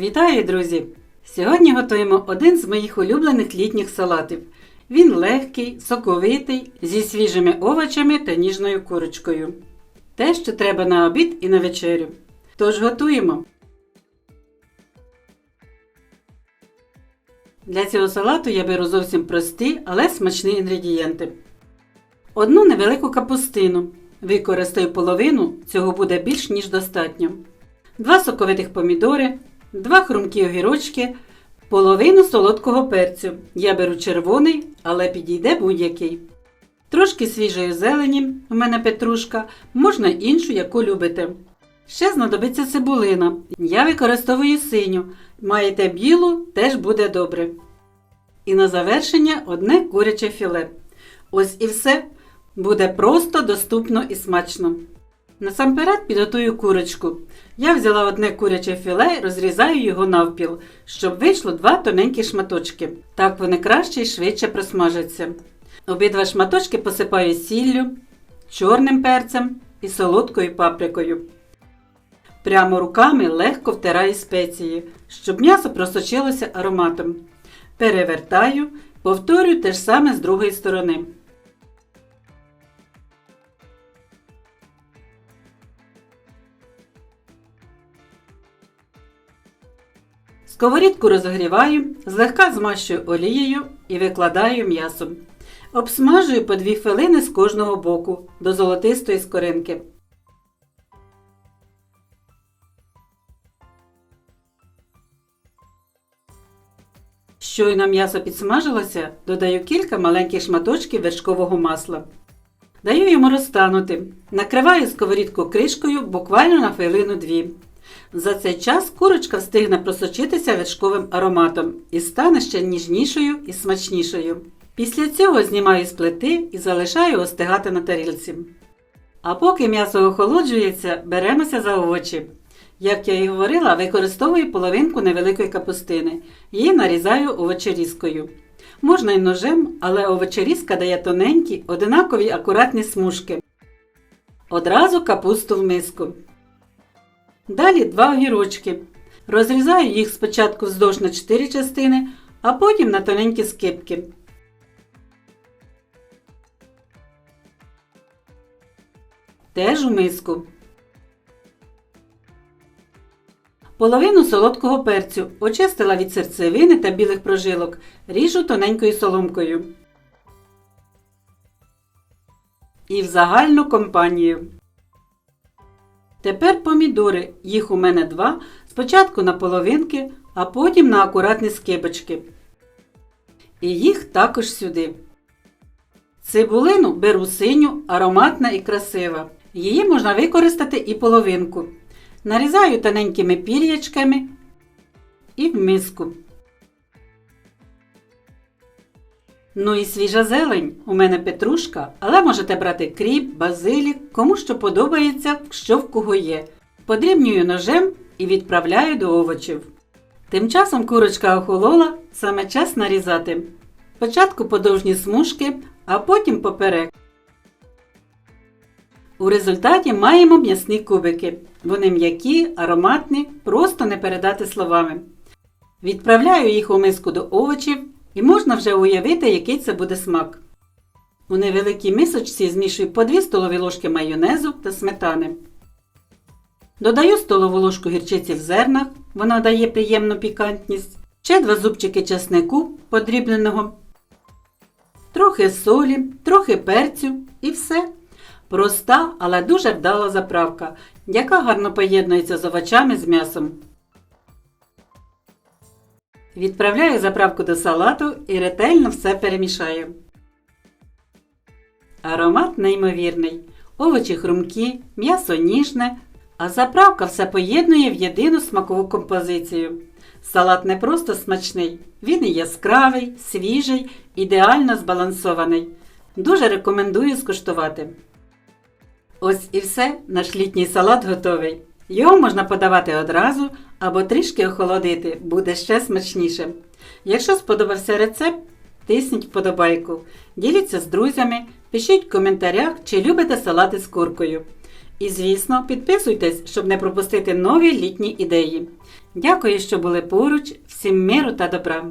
Вітаю, друзі! Сьогодні готуємо один з моїх улюблених літніх салатів. Він легкий, соковитий, зі свіжими овочами та ніжною курочкою. Те, що треба на обід і на вечерю. Тож готуємо. Для цього салату я беру зовсім прості, але смачні інгредієнти. Одну невелику капустину. Використаю половину, цього буде більш ніж достатньо. Два соковитих помідори, два хрумкі огірочки, половину солодкого перцю. Я беру червоний, але підійде будь-який. Трошки свіжої зелені, у мене петрушка, можна іншу, яку любите. Ще знадобиться цибулина. Я використовую синю. Маєте білу, теж буде добре. І на завершення одне куряче філе. Ось і все. Буде просто, доступно і смачно. Насамперед підготую курочку. Я взяла одне куряче філе розрізаю його навпіл, щоб вийшло два тоненькі шматочки. Так вони краще і швидше просмажаться. Обидва шматочки посипаю сіллю, чорним перцем і солодкою паприкою. Прямо руками легко втираю спеції, щоб м'ясо просочилося ароматом. Перевертаю, повторюю те ж саме з другої сторони. Сковорідку розогріваю, злегка змащую олією і викладаю м'ясо. Обсмажую по 2 хвилини з кожного боку до золотистої скоринки. Щойно м'ясо підсмажилося, додаю кілька маленьких шматочків вершкового масла. Даю йому розтанути. Накриваю сковорідку кришкою буквально на хвилину-дві. За цей час курочка встигне просочитися вершковим ароматом і стане ще ніжнішою і смачнішою. Після цього знімаю з плити і залишаю остигати на тарілці. А поки м'ясо охолоджується, беремося за овочі. Як я і говорила, використовую половинку невеликої капустини. Її нарізаю овочерізкою. Можна й ножем, але овочерізка дає тоненькі, одинакові акуратні смужки. Одразу капусту в миску. Далі два огірочки. Розрізаю їх спочатку вздовж на 4 частини, а потім на тоненькі скипки. Теж у миску. Половину солодкого перцю очистила від серцевини та білих прожилок. Ріжу тоненькою соломкою. І в загальну компанію. Тепер помідори. Їх у мене два. Спочатку на половинки, а потім на акуратні скибочки. І їх також сюди. Цибулину беру синю, ароматна і красива. Її можна використати і половинку. Нарізаю тоненькими пір'ячками і в миску. Ну і свіжа зелень. У мене петрушка, але можете брати кріп, базилік, кому що подобається, що в кого є. Подрібнюю ножем і відправляю до овочів. Тим часом курочка охолола, саме час нарізати. Спочатку подовжні смужки, а потім поперек. У результаті маємо м'ясні кубики. Вони м'які, ароматні, просто не передати словами. Відправляю їх у миску до овочів і можна вже уявити, який це буде смак. У невеликій мисочці змішую по 2 столові ложки майонезу та сметани. Додаю столову ложку гірчиці в зернах, вона дає приємну пікантність. Ще 2 зубчики часнику подрібненого, трохи солі, трохи перцю і все. Проста, але дуже вдала заправка, яка гарно поєднується з овочами з м'ясом. Відправляю заправку до салату і ретельно все перемішаю. Аромат неймовірний. Овочі хрумкі, м'ясо ніжне, а заправка все поєднує в єдину смакову композицію. Салат не просто смачний, він і яскравий, свіжий, ідеально збалансований. Дуже рекомендую скуштувати. Ось і все, наш літній салат готовий. Його можна подавати одразу або трішки охолодити, буде ще смачніше. Якщо сподобався рецепт, тисніть вподобайку, діліться з друзями, пишіть в коментарях, чи любите салати з куркою. І, звісно, підписуйтесь, щоб не пропустити нові літні ідеї. Дякую, що були поруч. Всім миру та добра!